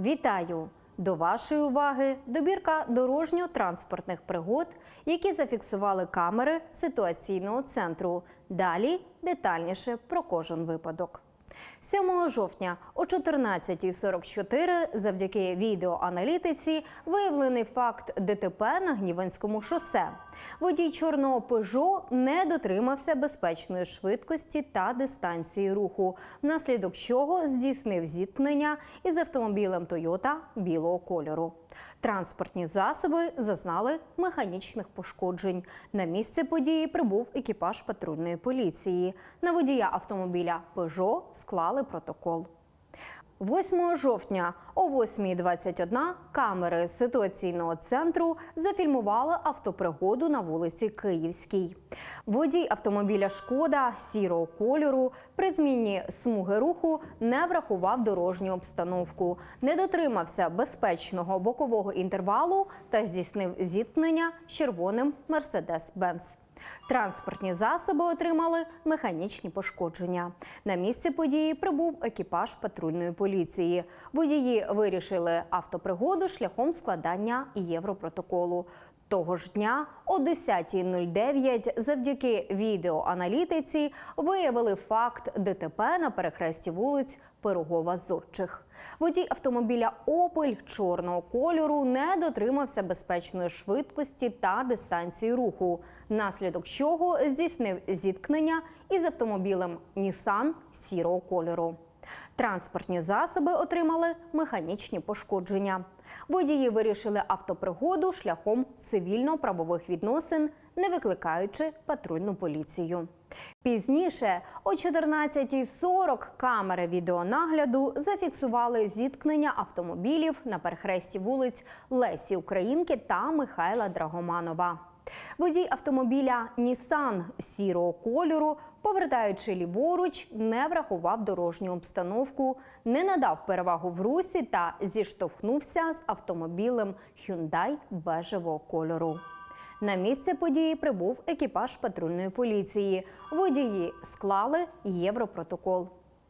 Вітаю! До вашої уваги добірка дорожньо-транспортних пригод, які зафіксували камери ситуаційного центру. Далі детальніше про кожен випадок. 7 жовтня о 14.44 завдяки відеоаналітиці виявлений факт ДТП на Гніванському шосе. Водій чорного Пежо не дотримався безпечної швидкості та дистанції руху, внаслідок чого здійснив зіткнення із автомобілем Тойота білого кольору. Транспортні засоби зазнали механічних пошкоджень. На місце події прибув екіпаж патрульної поліції. На водія автомобіля Пежо склали протокол. 8 жовтня о 8.21 камери ситуаційного центру зафільмували автопригоду на вулиці Київській. Водій автомобіля Шкода сірого кольору при зміні смуги руху не врахував дорожню обстановку, не дотримався безпечного бокового інтервалу та здійснив зіткнення з червоним Mercedes-Benz. Транспортні засоби отримали механічні пошкодження. На місце події прибув екіпаж патрульної поліції. Водії вирішили автопригоду шляхом складання європротоколу. Того ж дня о 10.09 завдяки відеоаналітиці виявили факт ДТП на перехресті вулиць Пирогова Зодчих. Водій автомобіля Опель чорного кольору не дотримався безпечної швидкості та дистанції руху, внаслідок чого здійснив зіткнення із автомобілем Нісан сірого кольору. Транспортні засоби отримали механічні пошкодження. Водії вирішили автопригоду шляхом цивільно-правових відносин, не викликаючи патрульну поліцію. Пізніше, о 14.40 камери відеонагляду зафіксували зіткнення автомобілів на перехресті вулиць Лесі Українки та Михайла Драгоманова. Водій автомобіля Нісан сірого кольору, повертаючи ліворуч, не врахував дорожню обстановку, не надав перевагу в русі та зіштовхнувся з автомобілем Hyundai бежевого кольору. На місце події прибув екіпаж патрульної поліції. Водії склали європротокол.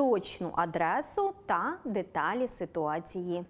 точну адресу та деталі ситуації.